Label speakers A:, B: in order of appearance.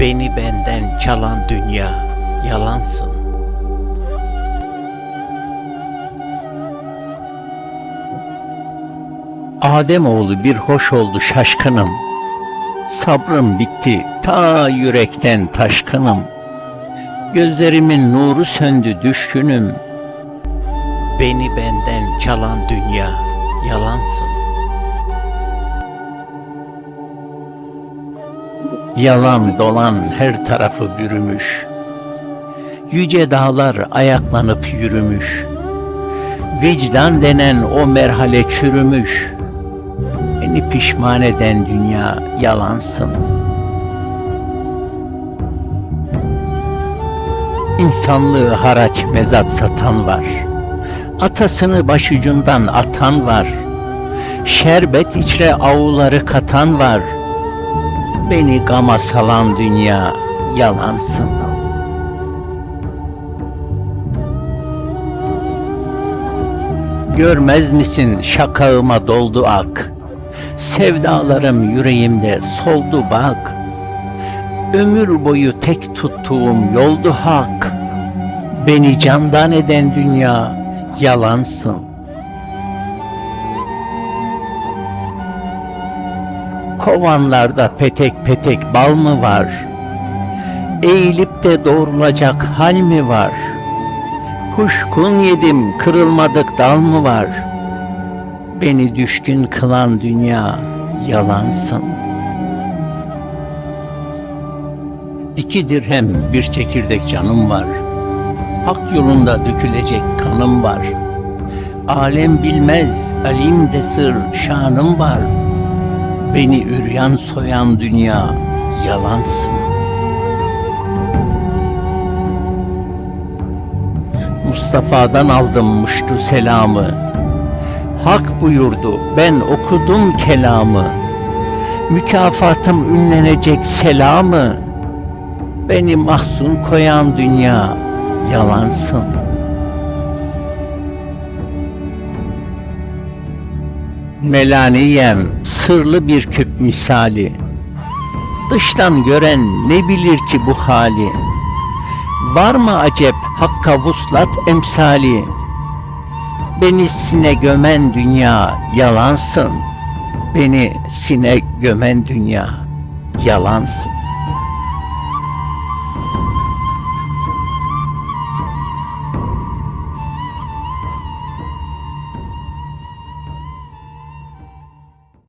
A: Beni benden çalan dünya yalansın. Ademoğlu bir hoş oldu şaşkınım. Sabrım bitti ta yürekten taşkınım. Gözlerimin nuru söndü düşkünüm. Beni benden çalan dünya yalansın. Yalan dolan her tarafı bürümüş. Yüce dağlar ayaklanıp yürümüş. Vicdan denen o merhale çürümüş. Beni pişman eden dünya yalansın. İnsanlığı haraç mezat satan var. Atasını başucundan atan var. Şerbet içre avuları katan var. Beni gama salan dünya yalansın. Görmez misin şakağıma doldu ak. Sevdalarım yüreğimde soldu bak. Ömür boyu tek tuttuğum yoldu hak. Beni candan eden dünya yalansın. Kovanlarda petek petek bal mı var? Eğilip de doğrulacak hal mi var? Kuşkun yedim kırılmadık dal mı var? Beni düşkün kılan dünya yalansın. İki dirhem bir çekirdek canım var. Hak yolunda dökülecek kanım var. Alem bilmez, alimde sır şanım var. Beni üryan soyan dünya yalansın. Mustafa'dan aldım muştu selamı. Hak buyurdu, ben okudum kelamı. Mükafatım ünlenecek selamı. Beni mahzun koyan dünya yalansın. Melaniyem sırlı bir küp misali. Dıştan gören ne bilir ki bu hali? Var mı acep hakka vuslat emsali? Beni sine gömen dünya yalansın. Beni sine gömen dünya yalansın.